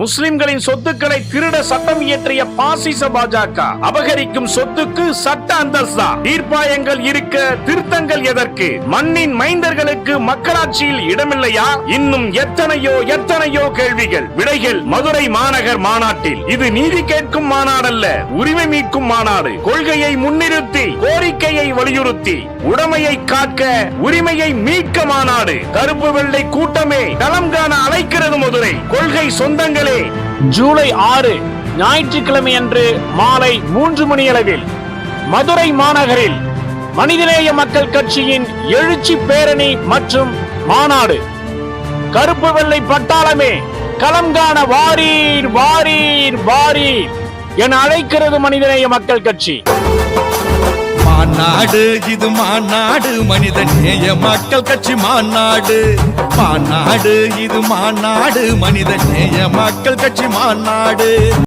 முஸ்லிம்களின் சொத்துக்களை திருட சட்டம் இயற்றிய பாசிச பாஜக. அபகரிக்கும் சொத்துக்கு சட்ட அந்தஸ்தா. தீர்ப்பாயங்கள் இருக்க திருத்தங்கள் எதற்கு? மண்ணின் மைந்தர்களுக்கு மக்களாட்சியில் இடமில்லையா? இன்னும் எத்தனையோ எத்தனையோ கேள்விகள். விடைகள் மதுரை மாநகர் மாநாட்டில். இது நீதி கேட்கும் மாநாடல்ல உரிமை மீட்கும் மாநாடு. கொள்கையை முன்னிறுத்தி கோரிக்கையை வலியுறுத்தி உடமையை காக்க உரிமையை மீட்க மாநாடு. கருப்பு வெள்ளை கூட்டமே தளம் காண மதுரை கொள்கை சொந்தங்களே. ஜூலை ஆறு ஞாயிற்றுக்கிழமை அன்று மாலை மூன்று மணியளவில் மதுரை மாநகரில் மனிதநேய மக்கள் கட்சியின் எழுச்சி பேரணி மற்றும் மாநாடு. கருப்பு வெள்ளை பட்டாளமே களம் காண வாரீர் வாரீர் வாரீர் என அழைக்கிறது மனிதநேய மக்கள் கட்சி. மாநாடு இது மாநாடு மனித நேய மக்கள் கட்சி மாநாடு. மாநாடு இது மாநாடு மனித நேய மக்கள் கட்சி மாநாடு.